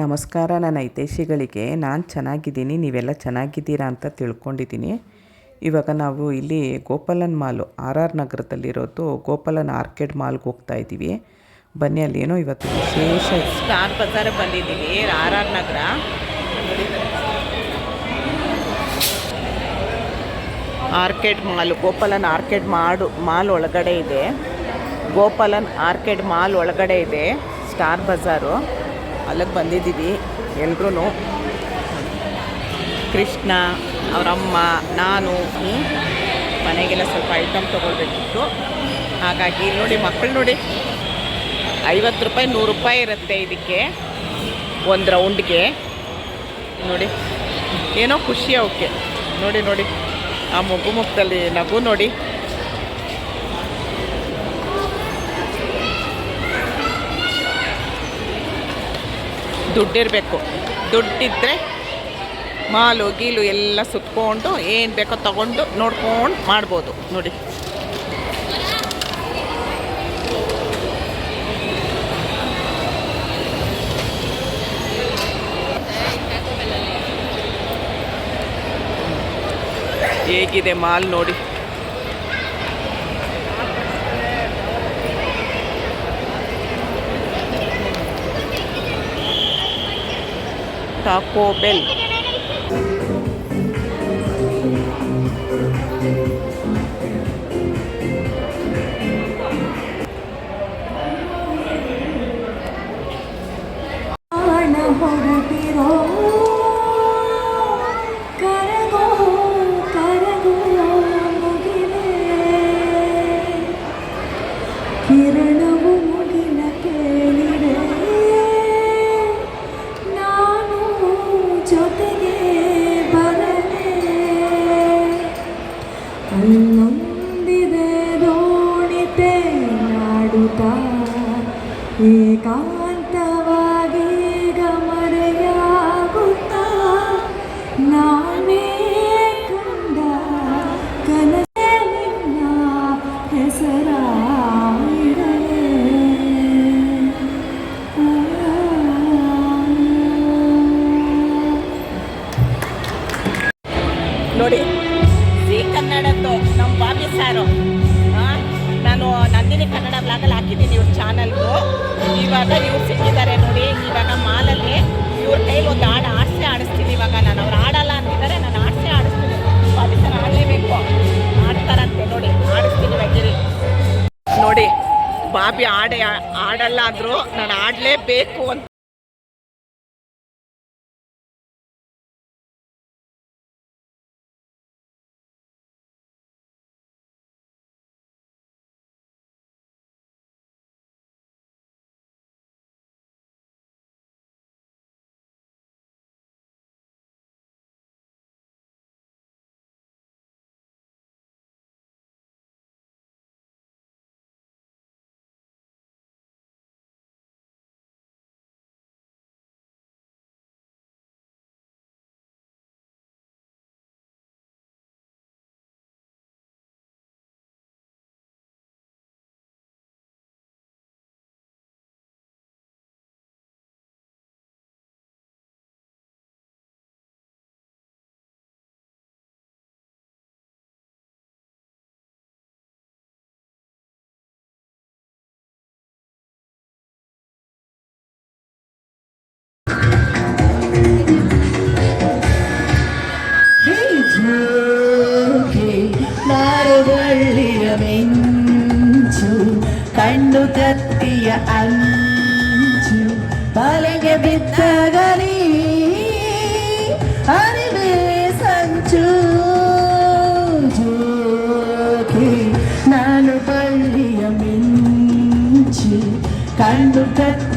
ನಮಸ್ಕಾರ, ನನ್ನ ಹಿತೈಷಿಗಳಿಗೆ. ನಾನು ಚೆನ್ನಾಗಿದ್ದೀನಿ, ನೀವೆಲ್ಲ ಚೆನ್ನಾಗಿದ್ದೀರಾ ಅಂತ ತಿಳ್ಕೊಂಡಿದ್ದೀನಿ. ಇವಾಗ ನಾವು ಇಲ್ಲಿ ಗೋಪಾಲನ್ ಮಾಲು, ಆರ್ ಆರ್ ನಗರದಲ್ಲಿರೋದು ಗೋಪಾಲನ್ ಆರ್ಕೆಡ್ ಮಾಲ್ಗೆ ಹೋಗ್ತಾ ಇದ್ದೀವಿ. ಬನ್ನಿ ಅಲ್ಲಿ ಏನೋ ಇವತ್ತು ವಿಶೇಷ ಸ್ಟಾರ್ ಬಜಾರ್ ಬಂದಿದ್ದೀವಿ R R Nagar. Arcade mall, Gopalan arcade ಮಾಡು, ಮಾಲ್ ಒಳಗಡೆ ಇದೆ. ಗೋಪಾಲನ್ ಆರ್ಕೆಡ್ ಮಾಲ್ ಒಳಗಡೆ ಇದೆ, ಸ್ಟಾರ್ ಬಜಾರು. ಅಲ್ಲಿಗೆ ಬಂದಿದ್ದೀವಿ ಎಲ್ರೂ. ಕೃಷ್ಣ, ಅವರಮ್ಮ, ನಾನು ಮನೆಗೆಲ್ಲ ಸ್ವಲ್ಪ ಐಟಮ್ ತೊಗೊಳ್ಬೇಕಿತ್ತು. ಹಾಗಾಗಿ ನೋಡಿ ಮಕ್ಕಳು ನೋಡಿ. ಐವತ್ತು ರೂಪಾಯಿ, ನೂರು ರೂಪಾಯಿ ಇರುತ್ತೆ ಇದಕ್ಕೆ. ಒಂದು ರೌಂಡ್ಗೆ. ನೋಡಿ. ಏನೋ ಖುಷಿ ಅವಕ್ಕೆ. ನೋಡಿ ನೋಡಿ. ಆ ಮಗು ಮುಖದಲ್ಲಿ ನಗು ನೋಡಿ. ದುಡ್ಡಿರಬೇಕು. ದುಡ್ಡಿದ್ದರೆ ಮಾಲು, ಗೀಲು ಎಲ್ಲ ಸುತ್ಕೊಂಡು ಏನು ಬೇಕೋ ತಗೊಂಡು ನೋಡ್ಕೊಂಡು ಮಾಡ್ಬೋದು. ನೋಡಿ. ಹೇಗಿದೆ ಮಾಲ್ ನೋಡಿ. Taco Bell. ನಾಡುತ್ತಾ ಏಕಾಂತವಾಗಿ ಗಮರೆಯಾಗುತ್ತ. ನಾನೇ ಕಂಡ ಕನಸೇ ನಿನ್ನ ಹೆಸರಾಯಿರಲೇ ನೋಡಿ ಜಿ ಕನ್ನಡದ್ದು ನಮ್ಮ ಬಾಬಿ ಸಾರು. ನಂದಿನಿ ಕನ್ನಡ ಬ್ಲಾಗಲ್ಲಿ ಹಾಕಿದ್ದೀನಿ ಇವ್ರ ಚಾನಲ್ಗೂ ಇವಾಗ ಇವ್ರು ಸಿಕ್ಕಿದ್ದಾರೆ ನೋಡಿ, ಇವಾಗ ಮಾಲಲ್ಲಿ ಇವ್ರ ಕೈಲಿ ಒಂದು ಹಾಡು ಆಡಿಸಿ ಆಡಿಸ್ತೀನಿ ಇವಾಗ. ನಾನು ಅವ್ರು ಆಡಲ್ಲ ಅಂತಿದ್ದಾರೆ, ನಾನು ಆಡಿಸಿ ಆಡಿಸ್ತೀನಿ ಬಾಬಿ ಸರ್ ಆಡಲೇಬೇಕು ಆಡ್ತಾರಂತೆ ನೋಡಿ ಆಡಿಸ್ತೀನಿ ಇವಾಗ ನೋಡಿ, ಬಾಬಿ ಆಡೇ ಆಡಲ್ಲ ಆದರೂ ನಾನು ಆಡಲೇಬೇಕು ಅಂತ ಕಣ್ಣು ಕತ್ತಿಯ ಅಂಚು ಬಲೆಗೆ ಬಿದ್ದಗಲಿ ಅರಿವೆ ಸಂಚು ಜೋಗಿ ನಾನು ಬಳ್ಳಿಯ ಮಿಂಚು ಕಣ್ಣು ಕತ್ತಿಯ